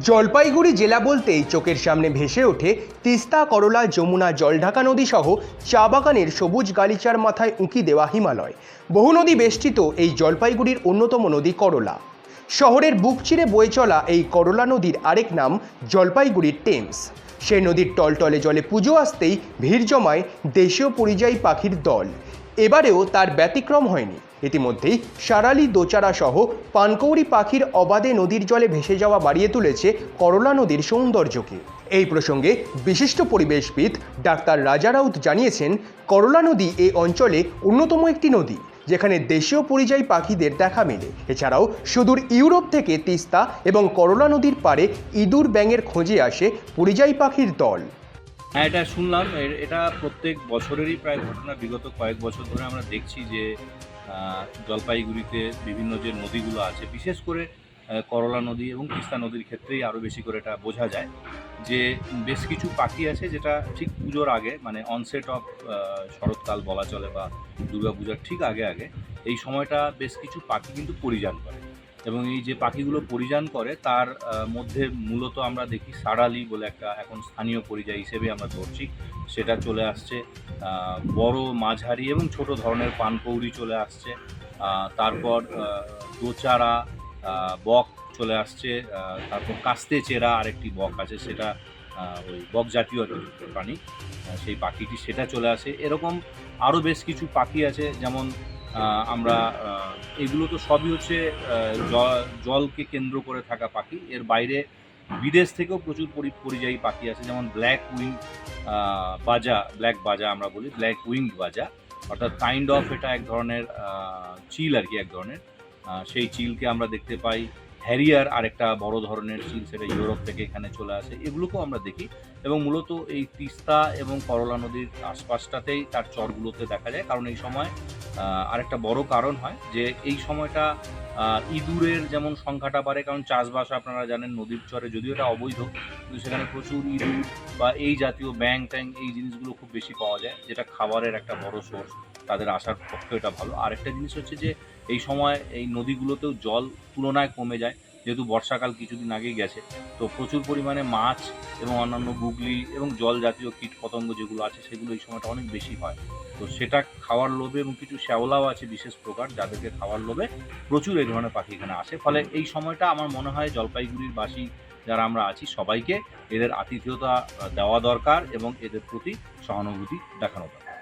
জলপাইগুড়ি জেলা বলতেই চোখের সামনে ভেসে ওঠে তিস্তা, করলা, যমুনা, জলঢাকা নদী সহ চা বাগানের সবুজ গালিচার মাথায় উঁকি দেওয়া হিমালয়। বহু নদী বেষ্টিত এই জলপাইগুড়ির অন্যতম নদী করলা। শহরের বুক চিরে বয়ে চলা এই করলা নদীর আরেক নাম জলপাইগুড়ির টেমস। সেই নদীর টলটলে জলে পুজো আসতেই ভিড় জমায় দেশীয় পরিযায়ী পাখির দল। এবারেও তার ব্যতিক্রম হয়নি। ইতিমধ্যেই সারালি, দোচারা সহ পানকৌড়ি পাখির অবাধে নদীর জলে ভেসে যাওয়া বাড়িয়ে তুলেছে করলা নদীর সৌন্দর্যকে। এই প্রসঙ্গে বিশিষ্ট পরিবেশবিদ ডাক্তার রাজা রাউত জানিয়েছেন, করলা নদী এই অঞ্চলে অন্যতম একটি নদী। যেখানে দেশীয় পরিযায়ী পাখিদের দেখা মেলে। এছাড়াও সুদূর ইউরোপ থেকে তিস্তা এবং করলা নদীর পাড়ে ইঁদুর ব্যাঙের খোঁজে আসে পরিযায়ী পাখির দল। হ্যাঁ এটা শুনলাম। এটা প্রত্যেক বছরেরই প্রায় ঘটনা। বিগত কয়েক বছর ধরে আমরা দেখছি যে জলপাইগুড়িতে বিভিন্ন যে নদীগুলো আছে, বিশেষ করে করলা নদী এবং তিস্তা নদীর ক্ষেত্রেই আরও বেশি করে এটা বোঝা যায়। যে বেশ কিছু পাখি আছে যেটা ঠিক পুজোর আগে মানে অনসেট অফ শরৎকাল বলা চলে বা দুর্গাপূজার ঠিক আগে আগে, এই সময়টা বেশ কিছু পাখি কিন্তু পরিযান করে। এবং এই যে পাখিগুলো পরিযান করে, তার মধ্যে মূলত আমরা দেখি সারালি বলে একটা এখন স্থানীয় পরিযায়ী হিসেবে আমরা ধরছি। সেটা চলে আসছে বড় মাঝারি এবং ছোট ধরনের পানকৌড়ি চলে আসছে। তারপর দোচারা বক চলে আসছে তারপর কাস্তে চেরা আরেকটি বক আছে, সেটা ওই বক জাতীয় প্রাণী সেই পাখিটি সেটা চলে আসে। এরকম আরও বেশ কিছু পাখি আছে, যেমন আমরা এগুলো তো সবই হচ্ছে জলকে কেন্দ্র করে থাকা পাখি। এর বাইরে বিদেশ থেকেও প্রচুর পরি- পরিযায়ী পাখি আছে, যেমন ব্ল্যাক উইং বাজা, ব্ল্যাক বাজা আমরা বলি, ব্ল্যাক উইং বাজা। অর্থাৎ কাইন্ড অফ এটা এক ধরনের চিল আর কি এক ধরনের। সেই চিলকে আমরা দেখতে পাই হ্যারিয়ার আরেকটা বড় ধরনের চিল সেটা ইউরোপ থেকে এখানে চলে আসে, এগুলোকেও আমরা দেখি। এবং মূলত এই তিস্তা এবং করলা নদীর আশপাশটাতেই তার চরগুলোতে দেখা যায়। কারণ এই সময় আরেকটা বড় কারণ হয় যে এই সময়টা ইঁদুরের যেমন সংখ্যাটা বাড়ে, কারণ চাষবাস আপনারা জানেন নদীর চরে যদিও এটা অবৈধ, কিন্তু সেখানে প্রচুর ইঁদুর বা এই জাতীয় ব্যাং ট্যাং এই জিনিসগুলো খুব বেশি পাওয়া যায়, যেটা খাবারের একটা বড় সোর্স তাদের আসার পক্ষে এটা ভালো। আরেকটা জিনিস হচ্ছে যে, এই সময় এই নদীগুলোতেও জল তুলনায় কমে যায়, যেহেতু বর্ষাকাল কিছুদিন আগেই গেছে। তো প্রচুর পরিমাণে মাছ এবং অন্যান্য গুগলি এবং জল জাতীয় কীট পতঙ্গ যেগুলো আছে, সেগুলো এই সময়টা অনেক বেশি হয়। তো সেটা খাওয়ার লোভে এবং কিছু শ্যাওলাও আছে বিশেষ প্রকার, যাদেরকে খাওয়ার লোভে প্রচুর এই ধরনের পাখি এখানে আসে। ফলে এই সময়টা আমার মনে হয় জলপাইগুড়ির বাসী যারা আমরা আছি সবাইকে এদের আতিথেয়তা দেওয়া দরকার এবং এদের প্রতি সহানুভূতি দেখানো দরকার।